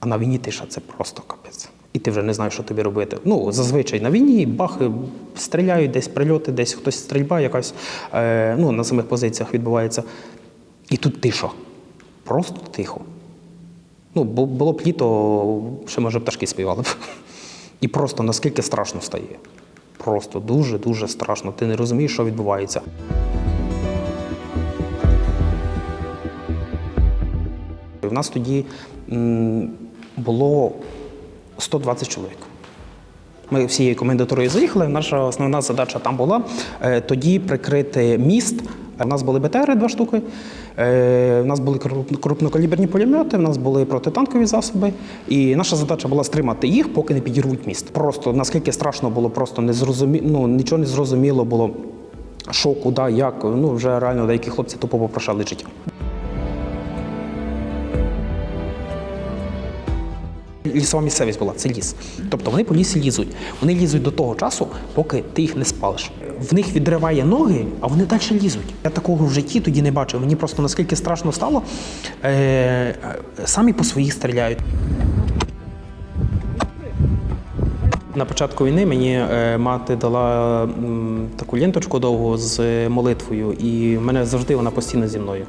А на війні тиша це просто капець. І ти вже не знаєш, що тобі робити. Ну, зазвичай на війні бахи стріляють, десь прильоти, десь хтось стрільба якась е, ну, на самих позиціях відбувається. І тут тиша. Просто тихо. Ну, було б літо, ще може пташки співали б. І просто наскільки страшно стає. Просто дуже-дуже страшно. Ти не розумієш, що відбувається. У нас тоді було 120 чоловік. Ми всією комендатурою заїхали. Наша основна задача там була е, тоді прикрити міст. У нас були БТРи два штуки, е, у нас були крупнокаліберні пулемети, у нас були протитанкові засоби. І наша задача була стримати їх, поки не підірвуть міст. Просто наскільки страшно було, просто не зрозумі... ну, нічого не зрозуміло було. Що, куди, як. Ну, вже реально деякі хлопці тупо попрошали життя. Лісова місцевість була, це ліс. Тобто вони по лісі лізуть. Вони лізуть до того часу, поки ти їх не спалиш. В них відриває ноги, а вони далі лізуть. Я такого в житті тоді не бачив. Мені просто наскільки страшно стало, е- самі по своїх стріляють. На початку війни мені е, мати дала таку ленточку довгу з молитвою, і в мене завжди вона постійно зі мною.